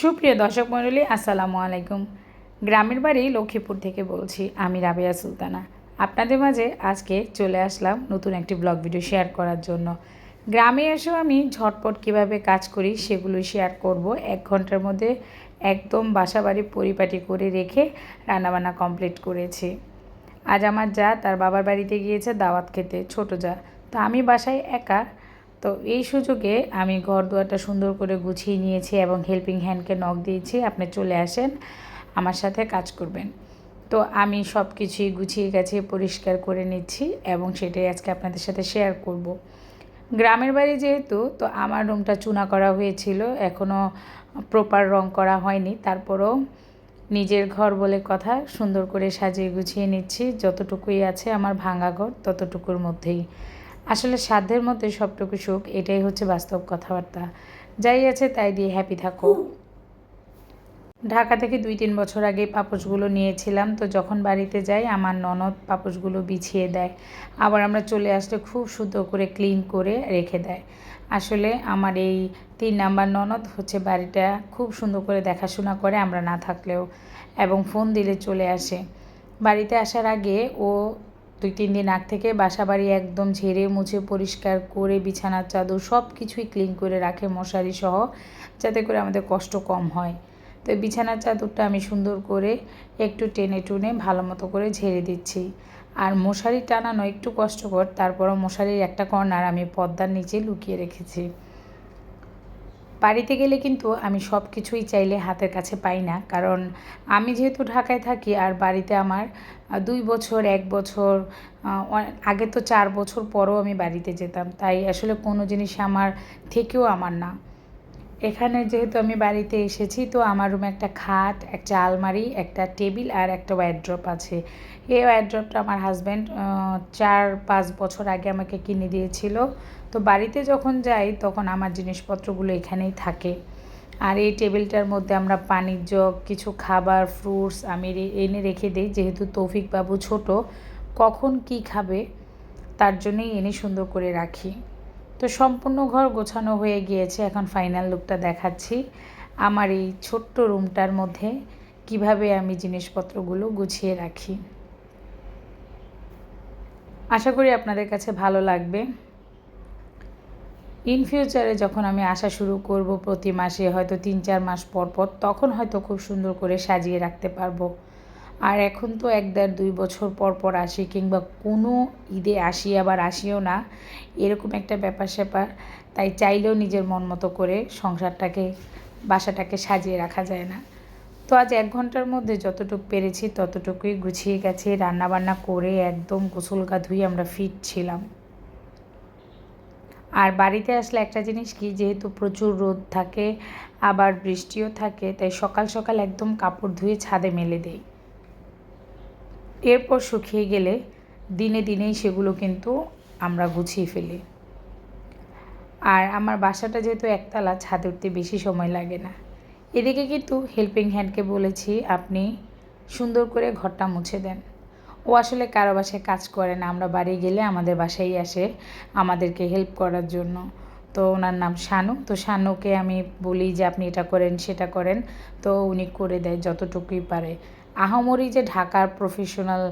সুপ্রিয় দর্শক মণ্ডলী, আসসালামু আলাইকুম। গ্রামের বাড়ি লক্ষ্মীপুর থেকে বলছি, আমি রাবিয়া সুলতানা। আপনাদের মাঝে আজকে চলে আসলাম নতুন একটি ব্লগ ভিডিও শেয়ার করার জন্য। গ্রামে এসেও আমি ঝটপট কীভাবে কাজ করি সেগুলো শেয়ার করব। এক ঘণ্টার মধ্যে একদম বাসা বাড়ি পরিপাটি করে রেখে রান্নাবান্না কমপ্লিট করেছি। আজ আমার যা, তার বাবার বাড়িতে গিয়েছে দাওয়াত খেতে, ছোট যা। তো আমি বাসায় একা তো এই সুযোগে আমি ঘর দুয়ারটা সুন্দর করে গুছিয়ে নিয়েছি এবং হেল্পিং হ্যান্ডকে নখ দিয়েছি, আপনি চলে আসেন, আমার সাথে কাজ করবেন তো আমি সব কিছুই গুছিয়ে গেছে পরিষ্কার করে নিচ্ছি এবং সেটাই আজকে আপনাদের সাথে শেয়ার করব। গ্রামের বাড়ি যেহেতু, তো আমার রুমটা চুনা করা হয়েছিল এখনও প্রপার রং করা হয়নি, তারপরেও নিজের ঘর বলে কথা, সুন্দর করে সাজিয়ে গুছিয়ে নিচ্ছি, যতটুকুই আছে আমার ভাঙা ঘর ততটুকুর মধ্যেই আসলে সাধ্যের মধ্যে সবটুকু সুখ, এটাই হচ্ছে বাস্তব কথাবার্তা। যাই আছে তাই দিয়ে হ্যাপি থাকো। ঢাকা থেকে দুই তিন বছর আগে পাপোশগুলো নিয়েছিলাম, তো যখন বাড়িতে যাই আমার ননদ পাপোশগুলো বিছিয়ে দেয়। আবার আমরা চলে আসলে খুব সুন্দর করে ক্লিন করে রেখে দেয়। আসলে আমার এই তিন নাম্বার ননদ হচ্ছে বাড়িটা খুব সুন্দর করে দেখাশোনা করে আমরা না থাকলেও, এবং ফোন দিলে চলে আসে। বাড়িতে আসার আগে ও দুই, তিন দিন আগ থেকে বাসা বাড়ি একদম ঝেড়ে মুছে পরিষ্কার করে বিছানার চাদর সব কিছুই ক্লিন করে রাখে মশারি সহ, যাতে করে আমাদের কষ্ট কম হয়। তো বিছানার চাদরটা আমি সুন্দর করে একটু টেনে টুনে ভালো মতো করে ঝেড়ে দিচ্ছি। আর মশারি টানানো একটু কষ্টকর, তারপরও মশারির একটা কর্নার আমি পদ্মার নিচে লুকিয়ে রেখেছি। বাড়িতে গেলে কিন্তু আমি সব কিছুই চাইলে হাতের কাছে পাই না। কারণ আমি যেহেতু ঢাকায় থাকি আর বাড়িতে আমার দুই বছর, এক বছর আগে তো চার বছর পরও আমি বাড়িতে যেতাম। তাই আসলে কোনো জিনিস আমার থেকেও আমার না। এখানে যেহেতু আমি বাড়িতে এসেছি, তো আমার রুমে একটা খাট, একটা আলমারি, একটা টেবিল আর একটা ওয়ারড্রপ আছে। এই ওয়ারড্রপটা আমার হাজব্যান্ড চার পাঁচ বছর আগে আমাকে কিনে দিয়েছিল। তো বাড়িতে যখন যাই, তখন আমার জিনিসপত্রগুলো এখানেই থাকে। আর এই টেবিলটার মধ্যে আমরা পানির জগ, কিছু খাবার ফ্রুটস আমি এনে রেখে দিই, যেহেতু তৌফিক বাবু ছোট। কখন কি খাবে, তার জন্যই এনে সুন্দর করে রাখি। তো সম্পূর্ণ ঘর গোছানো হয়ে গিয়েছে। এখন ফাইনাল লুকটা দেখাচ্ছি। আমার এই ছোট্ট রুমটার মধ্যে কীভাবে আমি জিনিসপত্রগুলো গুছিয়ে রাখি। আশা করি আপনাদের কাছে ভালো লাগবে। ইন ফিউচারে যখন আমি আসা শুরু করব প্রতি মাসে, হয়তো তিন চার মাস পর পর, তখন হয়তো খুব সুন্দর করে সাজিয়ে রাখতে পারব। আর এখন তো এক দেড় দুই বছর পর পর আসি কিংবা কোনো ঈদে আসি, আবার আসিও না। এরকম একটা ব্যাপার স্যাপার। তাই চাইলেও নিজের মন মতো করে সংসারটাকে, বাসাটাকে সাজিয়ে রাখা যায় না। তো আজ এক ঘণ্টার মধ্যে যতটুকু পেরেছি ততটুকুই গুছিয়ে গেছে। রান্নাবান্না করে একদম গোসল গা ধুয়ে আমরা ফিট ছিলাম। আর বাড়িতে আসলে একটা জিনিস কি, যেহেতু প্রচুর রোদ থাকে, আবার বৃষ্টিও থাকে, তাই সকাল সকাল একদম কাপড় ধুয়ে ছাদে মেলে দেই। এরপর শুকিয়ে গেলে দিনে দিনেই সেগুলো কিন্তু আমরা গুছিয়ে ফেলি। আর আমার বাসাটা যেহেতু একতলা, ছাদে উঠতে বেশি সময় লাগে না। এদিকে কিন্তু হেল্পিং হ্যান্ডকে বলেছি, আপনি সুন্দর করে ঘরটা মুছে দেন। ও আসলে কারও বাসায় কাজ করে না, আমরা বাড়ি গেলে আমাদের বাসায় আসে আমাদেরকে হেল্প করার জন্য। তো ওনার নাম শানু। তো শানুকে আমি বলি যে, আপনি এটা করেন, সেটা করেন। তো উনি করে দেয় যতটুকুই পারে। আহামরি যে ঢাকার প্রফেশনাল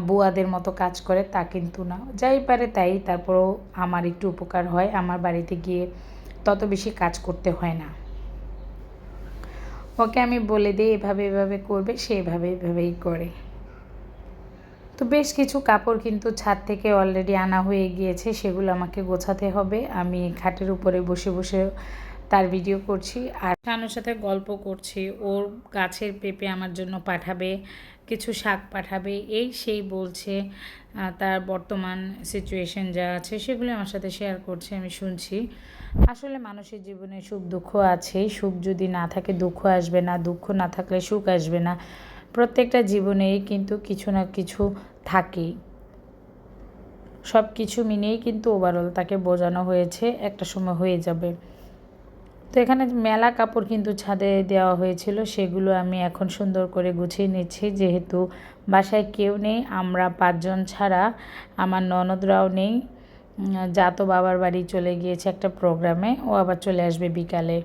বুয়াদের মতো কাজ করে তা কিন্তু না। যাই পারে তাই, তারপরেও আমার একটু উপকার হয়। আমার বাড়িতে গিয়ে তত বেশি কাজ করতে হয় না। ওকে আমি বলে দিই, এভাবে এভাবে করবে, সে এভাবে, এভাবেই করে। তো বেশ কিছু কাপড় কিন্তু ছাদ থেকে অলরেডি আনা হয়ে গিয়েছে, সেগুলো আমাকে গোছাতে হবে। আমি খাটের উপরে বসে বসে তার ভিডিও করছি আর শানুর সাথে গল্প করছি, ওর গাছের পেঁপে আমার জন্য পাঠাবে, কিছু শাক পাঠাবে, এই সেই বলছে তার বর্তমান সিচুয়েশন যা আছে সেগুলো আমার সাথে শেয়ার করছে, আমি শুনছি। আসলে মানুষের জীবনে সুখ, দুঃখ আছে, সুখ যদি না থাকে দুঃখ আসবে না, দুঃখ না থাকলে সুখ আসবে না। প্রত্যেকটা জীবনেই কিন্তু কিছু না কিছু থাকেই সব কিছু মিনেই কিন্তু ওভারঅল তাকে বোঝানো হয়েছে, একটা সময় হয়ে যাবে। তো এখানে মেলা কাপড় কিন্তু ছাদে দেওয়া হয়েছিল, সেগুলো আমি এখন সুন্দর করে গুছিয়ে নিচ্ছি। যেহেতু বাসায় কেউ নেই, আমরা পাঁচজন ছাড়া, আমার ননদরাও নেই যা তো বাবার বাড়ি চলে গিয়েছে একটা প্রোগ্রামে, ও আবার চলে আসবে বিকালে।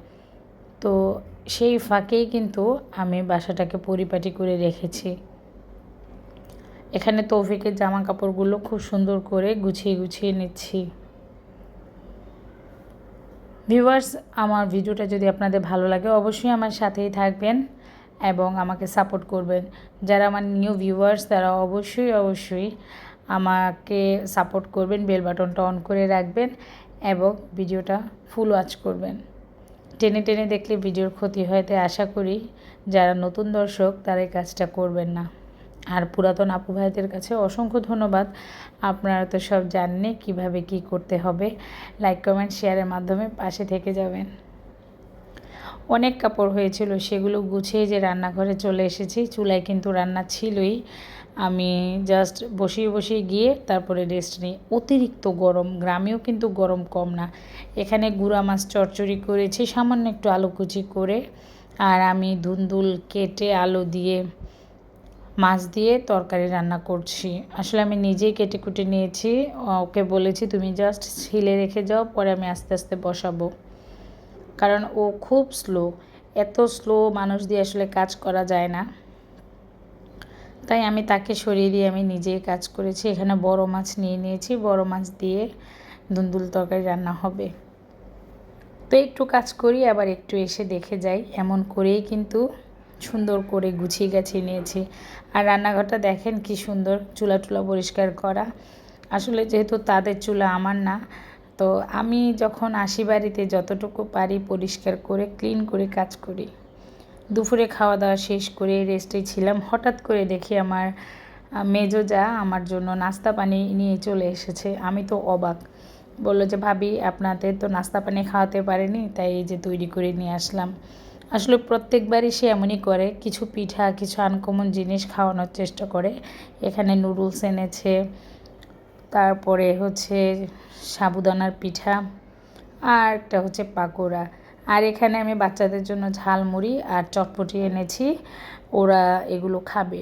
তো সেই ফাঁকেই কিন্তু আমি বাসাটাকে পরিপাটি করে রেখেছি। এখানে তৌফিকের জামা কাপড়গুলো খুব সুন্দর করে গুছিয়ে গুছিয়ে নিচ্ছি। ভিউয়ার্স, আমার ভিডিওটা যদি আপনাদের ভালো লাগে, অবশ্যই আমার সাথেই থাকবেন এবং আমাকে সাপোর্ট করবেন। যারা আমার নিউ ভিউয়ার্স, তারা অবশ্যই অবশ্যই আমাকে সাপোর্ট করবেন, বেল বাটনটা অন করে রাখবেন এবং ভিডিওটা ফুল ওয়াচ করবেন। টেনে টেনে দেখলে ভিডিওর ক্ষতি হয় আশা করি, যারা নতুন দর্শক, তারা এই কাজটা করবেন না। আর পুরাতন আপু ভাইদের কাছে অসংখ্য ধন্যবাদ। আপনারা তো সব জানেনই কীভাবে কি করতে হবে। লাইক কমেন্ট শেয়ারের মাধ্যমে পাশে থেকে যাবেন। অনেক কাপড় হয়েছিল, সেগুলো গুছিয়ে যে রান্নাঘরে চলে এসেছি, চুলায় কিন্তু রান্না ছিলই। আমি জাস্ট বসিয়ে বসিয়ে গিয়ে তারপরে রেস্ট নিই। অতিরিক্ত গরম, গ্রামেও কিন্তু গরম কম না। এখানে গুঁড়া মাছ চচ্চড়ি করেছি, সামান্য একটু আলু কুচি করে। আর আমি ধুন্দুল কেটে আলু দিয়ে মাছ দিয়ে তরকারি রান্না করছি। আসলে আমি নিজেই কেটে কুটে নিয়েছি ওকে বলেছি, তুমি জাস্ট ছিলে রেখে যাও, পরে আমি আস্তে আস্তে বসাবো। কারণ ও খুব স্লো এত স্লো মানুষ দিয়ে আসলে কাজ করা যায় না। তাই আমি তাকে সরিয়ে দিয়ে আমি নিজেই কাজ করেছি। এখানে বড় মাছ নিয়ে নিয়েছি। বড় মাছ দিয়ে দুন্দুল তরকারি রান্না হবে। তো একটু কাজ করি, আবার একটু এসে দেখে যাই। এমন করেই কিন্তু সুন্দর করে গুছিয়ে গাছিয়ে নিয়েছি। আর রান্নাঘরটা দেখেন কি সুন্দর, চুলা টুলা পরিষ্কার করা। আসলে যেহেতু তাদের চুলা, আমার না, তো আমি যখন আসি বাড়িতে যতটুকু পারি পরিষ্কার করে, ক্লিন করে কাজ করি। দুপুরে খাওয়া দাওয়া শেষ করে রেস্টে ছিলাম। হঠাৎ করে দেখি আমার মেজো যা আমার জন্য নাস্তা পানি নিয়ে চলে এসেছে। আমি তো অবাক। বলল যে, ভাবি, আপনাদের তো নাস্তা পানি খাওয়াতে পারেনি, তাই এই যে তৈরি করে নিয়ে আসলাম। আসলে প্রত্যেকবারই সে এমনই করে, কিছু পিঠা, কিছু আনকমন জিনিস খাওয়ানোর চেষ্টা করে। এখানে নুডলস এনেছে, তারপরে হচ্ছে সাবুদানার পিঠা, আর একটা হচ্ছে পাকোড়া। আর এখানে আমি বাচ্চাদের জন্য ঝালমুড়ি আর চটপটি এনেছি, ওরা এগুলো খাবে।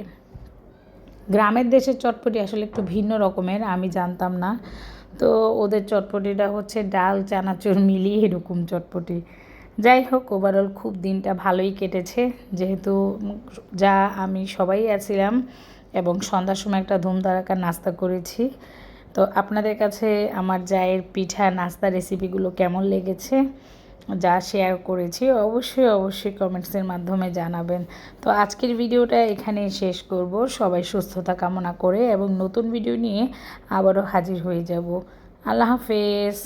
গ্রামের দেশের চটপটি আসলে একটু ভিন্ন রকমের, আমি জানতাম না। তো ওদের চটপটিটা হচ্ছে ডাল, চানাচুর মিলিয়ে এরকম চটপটি। যাই হোক ওভারঅল খুব দিনটা ভালোই কেটেছে। যেহেতু যা আমি সবাই আছিলাম এবং সন্ধ্যার সময় একটা ধুমধারাকার নাস্তা করেছি। তো আপনাদের কাছে আমার জায়ের পিঠা নাস্তা রেসিপিগুলো কেমন লেগেছে, যা শেয়ার করেছি, অবশ্যই অবশ্যই কমেন্টসের মাধ্যমে জানাবেন। তো আজকের ভিডিওটা এখানেই শেষ করব। সবাই সুস্থতা কামনা করে এবং নতুন ভিডিও নিয়ে আবারও হাজির হয়ে যাব। আল্লাহ হাফেজ।